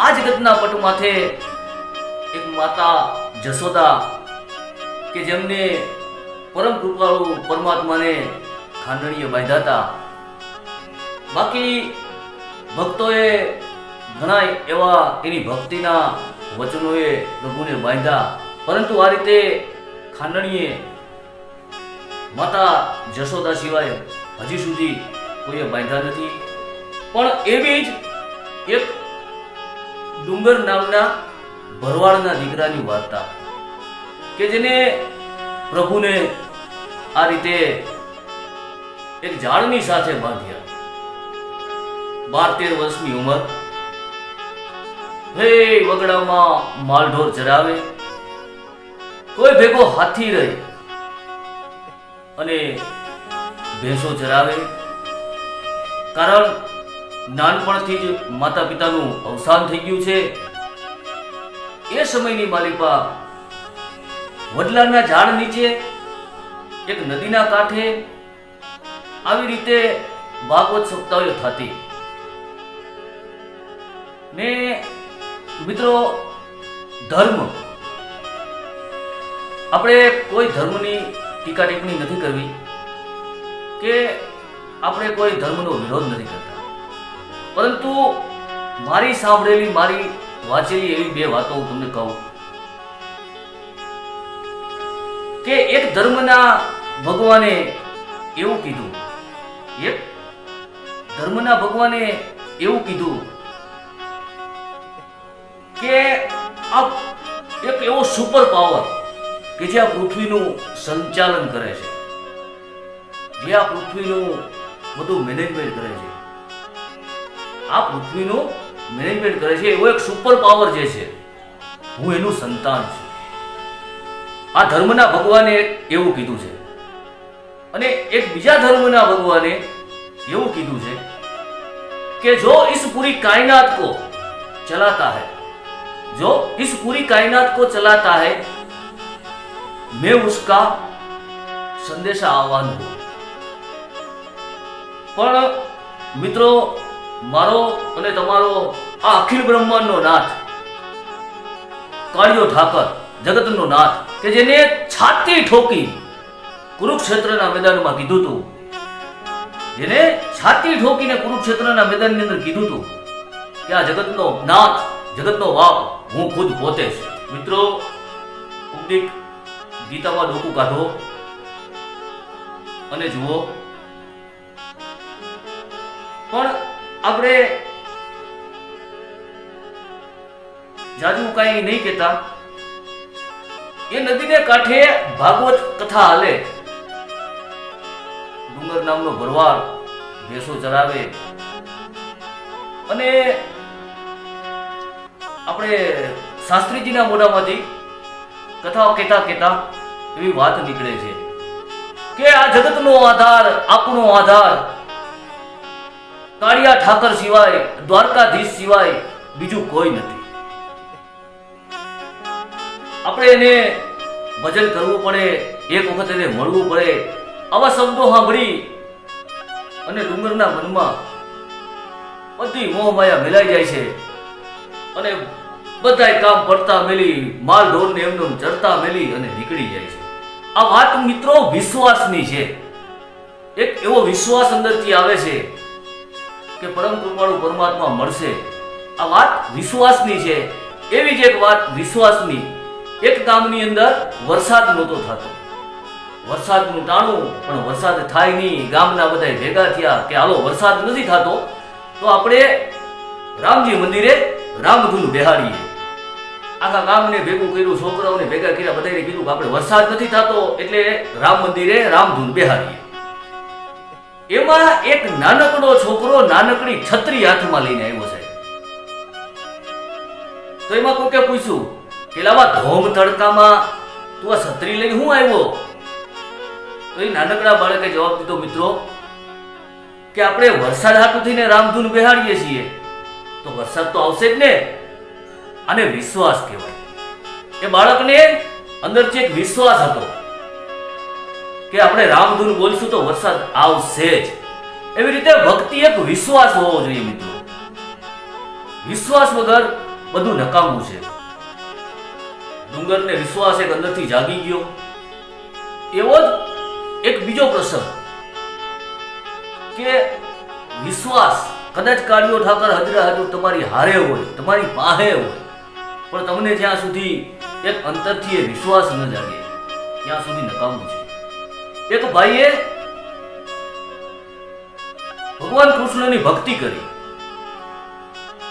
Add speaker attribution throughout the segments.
Speaker 1: આ જગતના પટ માથે એક માતા જશોદા કે જેમને પરમ કૃપાળુ પરમાત્માને ખાંડણીએ બાંધ્યા હતા. બાકી ભક્તોએ ઘણા એવા એની ભક્તિના વચનોએ પ્રભુને બાંધ્યા. પરંતુ આ રીતે ખાંડણીએ માતા જશોદા સિવાય હજી સુધી કોઈએ બાંધ્યા નથી. પણ એવી જ એક ડુંગર નામના ભરવાડના દીકરાની વાર્તા કે જેને પ્રભુને આ રીતે એક ઝાડની સાથે બાંધ્યા. બાર તેર વર્ષની ઉંમર. હે વગડામાં માલઢોર ચરાવે. કોઈ ભેગો હાથી રહે અને ભેંસો ચરાવે. કારણ નાનપણથી જ માતા પિતાનું અવસાન થઈ ગયું છે. એ સમયની માલિકા વડલાના ઝાડ નીચે એક નદીના કાંઠે આવી રીતે ભાગવત સપ્તાહો થતી. ને મિત્રો, ધર્મ. આપણે કોઈ ધર્મની ટીકા ટિપ્પણી નથી કરવી કે આપણે કોઈ ધર્મનો વિરોધ નથી કરતા. પરંતુ મારી સાંભળેલી, મારી વાંચેલી એવી બે વાતો હું તમને કહું. કે એક ધર્મના ભગવાને એવું કીધું, એક ધર્મના ભગવાને એવું કીધું કે આ એક એવો સુપર પાવર કે જે આ પૃથ્વીનું સંચાલન કરે છે. જે આ પૃથ્વીનું બધું મેનેજમેન્ટ કરે છે. આ પૃથ્વીનું મેનેજમેન્ટ કરે છે એવો એક સુપર પાવર જે છે હું એનું સંતાન છું આ ધર્મના ભગવાને એવું કીધું છે અને એક બીજા ધર્મના ભગવાને એવું કીધું છે કે જો इस पूरी कायनात को चलाता है जो इस पूरी कायनात को चलाता है मैं उसका संदेशा आह्वान हूं પણ મિત્રો મારો અને તમારો આ અખિલ બ્રહ્માંડનો નાથ, કાળિયો ઠાકર, જગતનો નાથ, કે જેને છાતી ઠોકી કુરુક્ષેત્રના મેદાનમાં કીધું હતું જેને છાતી ઠોકીને કુરુક્ષેત્રના મેદાનની અંદર કીધું હતું કે આ જગતનો નાથ, જગતનો બાપ હું ખુદ પોતે છું. મિત્રો, ઉપદીક ગીતામાં ડોકું કાઢો અને જુઓ. પણ આપણે જાજુ કઈ નહીં કહેતા. એ નદીને કાંઠે ભાગવત કથા હાલે. ડુંગર નામનો ભરવાડ ભેંસો ચરાવે. અને આપણે શાસ્ત્રીજીના મોઢામાંથી કથાઓ કહેતા કહેતા એવી વાત નીકળે છે કે આ જગતનો આધાર આપણો આધાર કાળિયા ઠાકર સિવાય, દ્વારકાધીશ સિવાય બીજું કોઈ નથી. આપણે એને ભજન કરવું પડે, એક વખત એને મળવું પડે, આવા શબ્દો સાંભળી અને ડુંગરના મનમાં બધી મોહમાયા મિલાઈ જાય છે. અને બધાય કામ પડતા મેલી, માલ ઢોરને એમનું ચડતા મેલી અને નીકળી જાય છે. આ વાત મિત્રો વિશ્વાસની છે. એક એવો વિશ્વાસ અંદરથી આવે છે કે પરમ કૃપાળુ પરમાત્મા મળશે. આ વાત વિશ્વાસની છે. એવી જ એક વાત વિશ્વાસની. એક ગામની અંદર વરસાદ નહોતો થતો. વરસાદનું ટાણું, પણ વરસાદ થાય નહીં. ગામના બધા ભેગા થયા કે હાલો, વરસાદ નથી થતો, તો આપણે રામજી મંદિરે રામધૂન બેહાડીએ. આખા ગામને ભેગું કર્યું, છોકરાઓને ભેગા કર્યા બધાને કીધું કે આપણે વરસાદ નથી થતો, એટલે રામ મંદિરે રામધૂન બેહાડીએ. એમાં એક નાનકડો છોકરો નાનકડી છત્રી હાથમાં લઈને આવ્યો છે. તો એમાં કોકે પૂછ્યું લાવા ધોમ તડકામાં તું આ છત્રી લઈને હું આવ્યો? તો એ નાનકડા બાળકે જવાબ દીધો, મિત્રો, કે આપણે વરસાદ હાટું થઈને રામધૂન બેહાડીએ છીએ. તો વરસાદ તો આવશે જ ને. આને વિશ્વાસ કહેવાય. એ બાળકને અંદરથી એક વિશ્વાસ હતો. કે આપણે રામધૂન બોલશું તો વરસાદ આવશે જ. એવી રીતે ભક્તિ એક વિશ્વાસ હોવો જોઈએ મિત્રો. વિશ્વાસ વગર બધું નકામું છે. ડુંગરને વિશ્વાસ એક અંદરથી જાગી ગયો. એવો જ એક બીજો પ્રસંગ. કે વિશ્વાસ કદાચ કાળીઓ ઠાકર હજરા હજુ તમારી હારે હોય, તમારી પાસે હોય. પણ તમને જ્યાં સુધી એક અંતરથી એ વિશ્વાસ ન જાગે, ત્યાં સુધી નકામું છે. એક ભાઈએ ભગવાન કૃષ્ણની ભક્તિ કરી.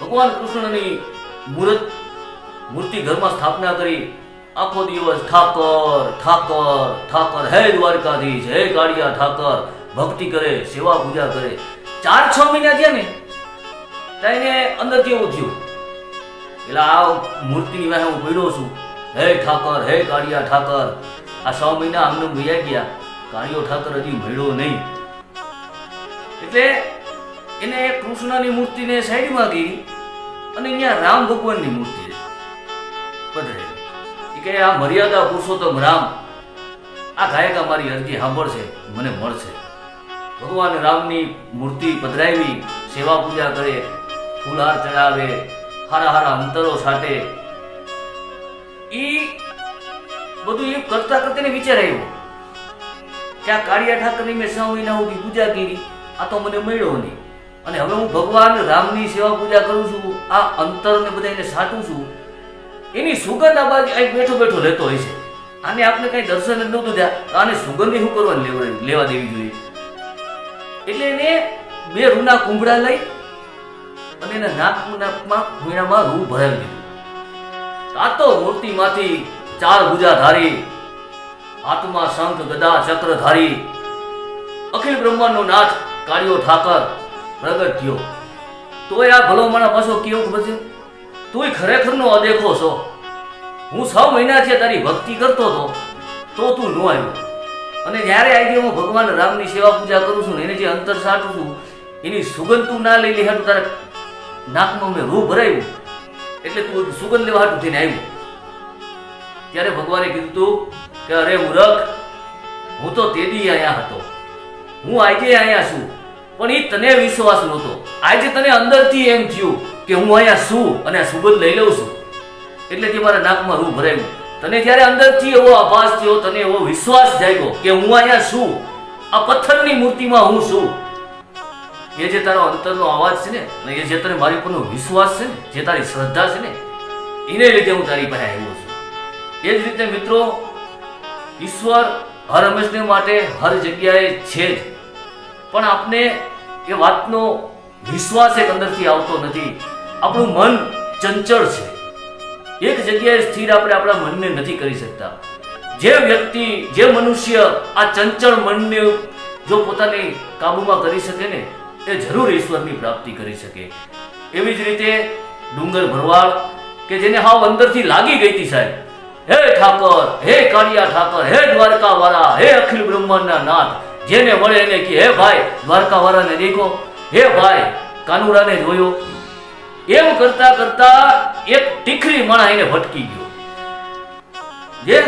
Speaker 1: ભગવાન કૃષ્ણની મૂર્ત, મૂર્તિ ઘરમાં સ્થાપના કરી. આખો દિવસ ઠાકર ઠાકર ઠાકર, હે દ્વારકાધીશ, હે કાળિયા ઠાકર, ભક્તિ કરે, સેવા પૂજા કરે. ચાર, છ મહિના થયા ને ત્યાં એને અંદરથી એવું થયું? એટલે આ મૂર્તિની વાહે હું પડ્યો છું. હે ઠાકર, હે કાળિયા ઠાકર, આ છ મહિના અમને વયા ગયા. કાળિયો ઠાકર હજી મળ્યો નહીં. એટલે એને કૃષ્ણની મૂર્તિને સાઈડમાં કરી અને અહીંયા રામ ભગવાનની મૂર્તિ પધરે. એ કે આ મર્યાદા પુરુષોત્તમ રામ, આ ગાયકા મારી અરજી સાંભળશે, મને મળશે. ભગવાન રામની મૂર્તિ પધરાવી સેવા પૂજા કરે ફૂલહાર ચડાવે, હારા હારા અંતરો સાથે એ બધું એ કરતા કરતા વિચાર આવ્યો. આ કાળિયા ઠાકરની મેં છ મહિના પૂજા કરી, આ તો મને મળ્યો નહીં. અને હવે હું ભગવાન રામની સેવા પૂજા કરું છું, આ અંતરને બધા એને સાટું છું. એની સુગંધ આ બાજુ અહીં બેઠો બેઠો લેતો હોય છે. આને આપણે કઈ દર્શન જ નહોતું થયા આને સુગંધી શું કરવાની લેવા દેવી જોઈએ? એટલે એને બે રૂના કુંભડા લઈ અને એના નાક નાકમાં ભૂણામાં રૂ ભરાવી દીધું. આ તો મૂર્તિમાંથી ચાર ભુજા ધારી હાથમાં શંખ, ગદા, ચક્ર, ધારી. અખિલ બ્રહ્માંડનો નાથ કાળિયો ઠાકર પ્રગટ થયો તોય આ ભલો મારા પાછો કેવું ખબર છે? તુંય ખરેખરનો અદેખો છો. હું છ મહિનાથી તારી ભક્તિ કરતો હતો, તો તું ન આવ્યો. અને જ્યારે આવી હું ભગવાન રામની સેવા પૂજા કરું છું ને, એને જે અંતર સાટું છું, એની સુગંધ તું ના લઈ લે તારા નાકમાં મેં રૂ ભરાયું. એટલે તું સુગંધ લેવા હાટું થઈને આવ્યું. ત્યારે ભગવાને કીધું તું કે અરે મૂરખ, હું તો તે દી અહીંયા હતો. હું આજે અહીંયા છું, પણ એ તને વિશ્વાસ નહોતો. આજે તને અંદરથી એમ થયું કે હું અહીંયા છું અને સુગંધ લઈ લઉં છું. એટલે તે મારા નાકમાં રૂ ભરાયું. તને જ્યારે અંદરથી એવો આભાસ થયો, તને એવો વિશ્વાસ જાગ્યો કે હું અહીંયા છું, આ પથ્થરની મૂર્તિમાં હું છું. એ જે તારો અંતરનો અવાજ છે ને, અને એ જે તને મારી પરનો વિશ્વાસ છે ને, જે તારી શ્રદ્ધા છે ને, એને લીધે હું તારી પાસે આવ્યો છું. એ જ રીતે મિત્રો ઈશ્વર હર હંમેશને માટે હર જગ્યાએ છે જ. પણ આપને એ વાતનો વિશ્વાસ એક અંદરથી આવતો નથી. આપણું મન ચંચળ છે. એક જગ્યાએ સ્થિર આપણે આપણા મનને નથી કરી શકતા. જે વ્યક્તિ, જે મનુષ્ય આ ચંચળ મનને જો પોતાની કાબૂમાં કરી શકે ને, એ જરૂર ઈશ્વરની પ્રાપ્તિ કરી શકે. એવી જ રીતે ડુંગર ભરવાડ, કે જેને હાવ અંદરથી લાગી ગઈ હતી સાહેબ હે ઠાકર, હે કાળિયા ઠાકર, હે દ્વારકાવાળા, હે અખિલ બ્રહ્માંડના નાથ. જેને મળે એને કે હે ભાઈ, દ્વારકાવાળાને દેખો. હે ભાઈ, કાનુડાને જોયો. એમ કરતા કરતા એક ટીખરી માણા એને ભટકી ગયો. જે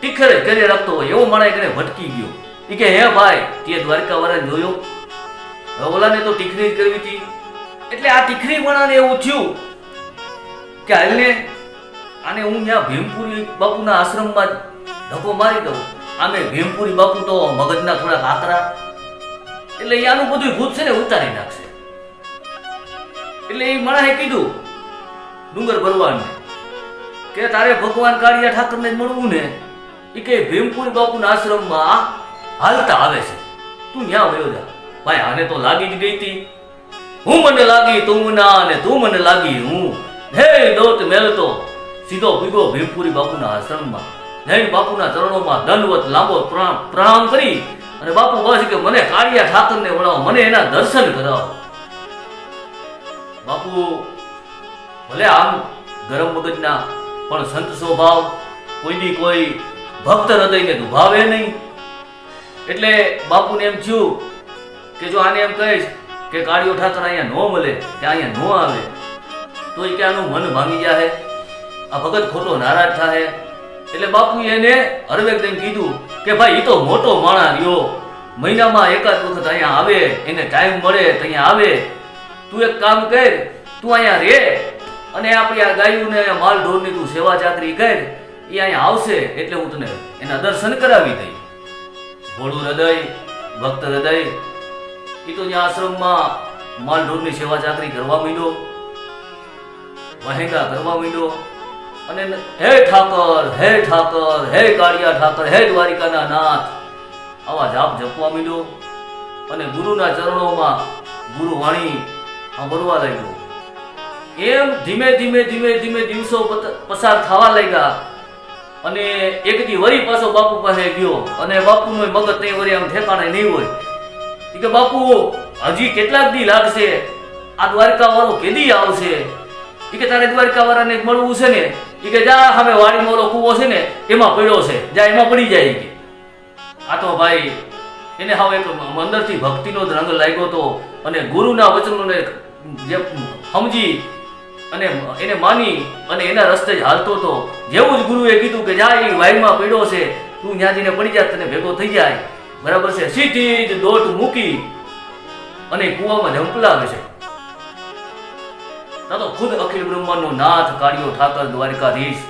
Speaker 1: ટીખરે કરી રાખતો હોય, એવો માણા એને ભટકી ગયો. એ કે હે ભાઈ, તે દ્વારકા વાળાને જોયો ઓલાને તો ટીખરી કરવી હતી. એટલે આ ટીખરી માણાને એવું થયું કે હાલને આને હું ત્યાં ભીમપુરી બાપુના આશ્રમમાં ધક્કો મારી દઉં. આમે ભીમપુરી બાપુ તો મગજના થોડાક આકરા એટલે આનું બધું ભૂત છે ને ઉતારી નાખશે. એટલે એ મણાએ કીધું, ડુંગર ભરવાડને. કે તારે ભગવાન કાળિયા ઠાકરને મળવું ને એ કે ભીમપુરી બાપુના આશ્રમમાં હાલતા આવે છે. તું ત્યાં વયો જા. ભાઈ, આને તો લાગી જ ગઈ હતી હું મને લાગી તું ના અને તું મને લાગી હું. હે દોત મેલતો સીધો ભીગો ભીમપુરી બાપુના આશ્રમમાં. જૈન બાપુના ચરણોમાં દંડવત લાંબો પ્રણામ કરી અને બાપુ કહે કે મને કાળિયા ઠાકરને વળાવો, મને એના દર્શન કરાવો. બાપુ ભલે આમ ગરમ મગજના પણ સંત સ્વભાવ કોઈ દી કોઈ ભક્ત હૃદયને દુભાવે નહીં. એટલે બાપુને એમ થયું કે જો આને એમ કહીશ કે કાળિયો ઠાકર અહીંયા ન મળે, કે અહીંયા ન આવે, તો એ કે આનું મન ભાંગી જાય આ ભગત ખોટો નારાજ થાય એટલે બાપુએ એને હરવેક તેમ કીધું કે ભાઈ એ તો મોટો માણા રહ્યો. મહિનામાં એકાદ વખત અહીંયા આવે, એને ટાઈમ મળે તો અહીંયા આવે. તું એક કામ કર, તું અહીંયા રે અને આપણી આ ગાયું ને માલ ઢોરની તું સેવા ચાકરી કર. એ અહીંયા આવશે એટલે હું તને એના દર્શન કરાવી દઈ ભોળું હૃદય, ભક્ત હૃદય એ તો ત્યાં આશ્રમમાં માલ ઢોરની સેવા ચાકરી કરવા માંડ્યો. વહેંગા કરવા માંડ્યો. અને હે ઠાકર હે ઠાકર, હે કાળિયા ઠાકર, હે દ્વારિકાના નાથ. આવા જાપ જપવા માંડ્યો અને ગુરુના ચરણોમાં ગુરુ વાણી સાંભળવા લાગ્યો. એમ ધીમે ધીમે ધીમે ધીમે દિવસો પસાર થવા લાગ્યા અને એક દી વરી પાછો બાપુ પાસે ગયો અને બાપુનો મગજ નહીં વરી આમ ઠેકાણે નહીં હોય. કે, બાપુ, હજી કેટલાક દી લાગશે? આ દ્વારકા વાળો કેદી આવશે? કે, તારે દ્વારકા વાળાને મળવું છે ને? ઈ કે જા હવે વાડીમાં ઓલો કૂવો છે ને, એમાં પડ્યો છે. જા, એમાં પડી જાય કે. આ તો ભાઈ, એને હવે એક અંદરથી ભક્તિનો જ રંગ લાગ્યો તો અને ગુરુના વચનોને જે સમજી અને એને માની અને એના રસ્તે જ હાલતો હતો જેવું જ ગુરુએ કીધું કે જા એ વાઈમાં પડ્યો છે, તું ત્યાં જઈને પડી જા તને ભેગો થઈ જાય. બરાબર છે? સીધી જ દોટ મૂકી અને કૂવામાં ઝંપલાવે છે. તા તો ખુદ અખિલ બ્રહ્માંડનો નાથ કાળિયો ઠાકર દ્વારકાધીશ.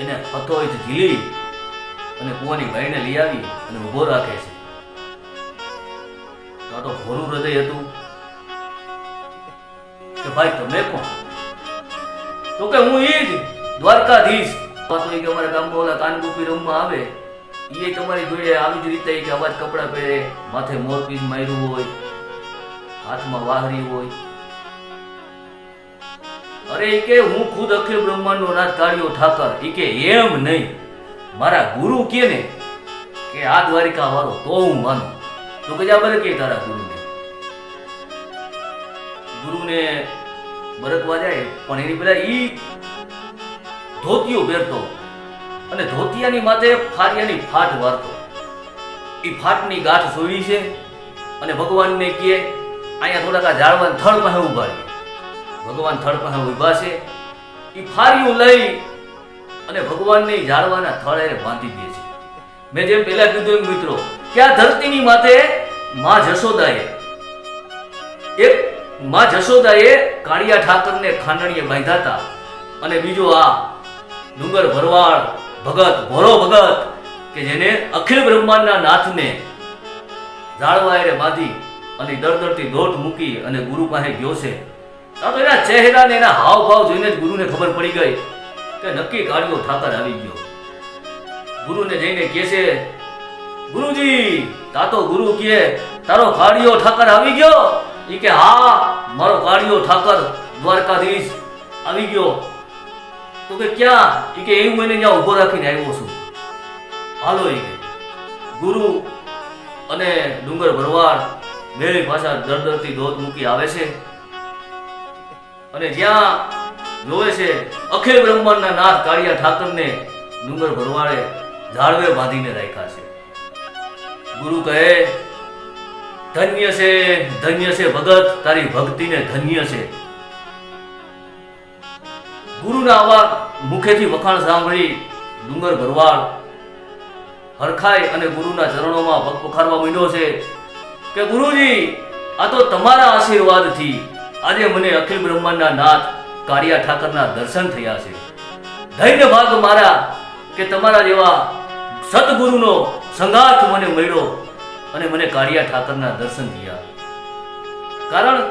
Speaker 1: એને હથોય જ ઝીલી અને કુવાની ભાઈને લઈ આવી અને ઊભો રાખે છે. તો ભોરું હૃદય હતું કે ભાઈ, તમે કોણ? તો કે હું ઈ જ દ્વારકાધીશ. તો એ કે અમારા ગામમાં ઓલા કાનગુપી રમવા આવે. એ તમારી જોડે આવી જ રીતે કે અવાજ કપડાં પહેરે, માથે મોરપીસ માર્યું હોય, હાથમાં વાહરી હોય. અરે કે હું ખુદ અખિલ બ્રહ્માંડનો નાથ કાળિયો ઠાકર. ઈ કે એમ નહીં. મારા ગુરુ કે ને કે આ દ્વારિકા વાળો તો હું માનું. તો કજા બરે કે તારા ગુરુને. ગુરુને બરકવા જાય, પણ એની પેલા ઈ ધોતિયો પહેરતો અને ધોતિયાની માથે ફારિયાની ફાટ વારતો. ઈ ફાટની ગાંઠ જોઈ છે અને ભગવાનને કહે અહીંયા થોડાક આ ઝાડવાના પાસે ઊભા રહે. ભગવાન થળ પાસે ઊભા છે. એ ફારિયું લઈ અને ભગવાનને ઝાડવાના થડ એને બાંધી દે છે. મેં જેમ પહેલા કીધું એમ મિત્રો કે આ ધરતીની માથે માં જશોદાએ એક માં જશોદાએ કાળિયા ઠાકરને ખાંડણીએ બાંધ્યા હતા. અને બીજો આ ડુંગર ભરવાડ, ભગત, ભોરો ભગત, કે જેને અખિલ બ્રહ્માંડના નાથને ઝાડવાએ બાંધી અને દરદરથી દોટ મૂકી અને ગુરુ પાસે ગયો છે. આ તો એના ચહેરા ને એના હાવભાવ જોઈને જ ગુરુને ખબર પડી ગઈ કે નક્કી કાળિયો ઠાકર આવી ગયો. ગુરુને જઈને કહે છે, ગુરુજી, તાતો ગુરુ કહે, તારો કાળિયો ઠાકર આવી ગયો? ઈ કે, હા, મારો કાળિયો ઠાકર દ્વારકાધીશ આવી ગયો. તો કે, ક્યાં? ઈ કે, એવું એને ત્યાં ઊભો રાખીને આવ્યો છું. હાલો ઈ ગુરુ અને ડુંગર ભરવાડ મેરી પાછા દરદરથી દોધ મૂકી આવે છે. અને જ્યાં જોવે છે અખિલ બ્રહ્માંડના નાથ કાળિયા ઠાકરને ડુંગર ભરવાડે ઝાડવે બાંધીને રાખ્યા છે. ગુરુ કહે, ધન્ય છે ધન્ય છે ભગત, તારી ભક્તિને ધન્ય છે. ગુરુના આવા મુખેથી વખાણ સાંભળી ડુંગર ભરવાડ હરખાય અને ગુરુના ચરણોમાં પગ પખારવા માંડ્યો છે કે, ગુરુજી, આ તો તમારા આશીર્વાદથી આજે મને અખિલ બ્રહ્માંડના નાથ કાળિયા ઠાકરના દર્શન થયા છે. ધૈર્ય ભાગ મારા કે તમારા જેવા સદગુરુનો સંગાથ મને મળ્યો અને મને કાળિયા ઠાકરના દર્શન થયા. કારણ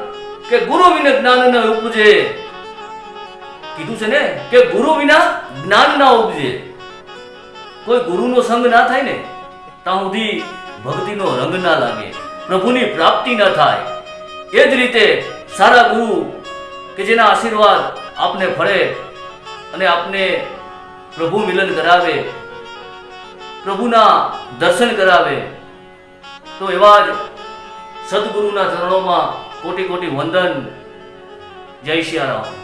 Speaker 1: કે ગુરુ વિના જ્ઞાન ના ઉપજે, કીધું છે ને, કે ગુરુ વિના જ્ઞાન ના ઉપજે, કોઈ ગુરુનો સંગ ના થાય ને, ત્યાં સુધી ભક્તિનો રંગ ના લાગે, પ્રભુની પ્રાપ્તિ ના થાય. એ જ રીતે સારા ગુરુ કે જેના આશીર્વાદ આપને ફળે અને આપને પ્રભુ મિલન કરાવે, પ્રભુના દર્શન કરાવે, તો એવા જ સદગુરુના ચરણોમાં કોટી કોટી વંદન. જય સિયારામ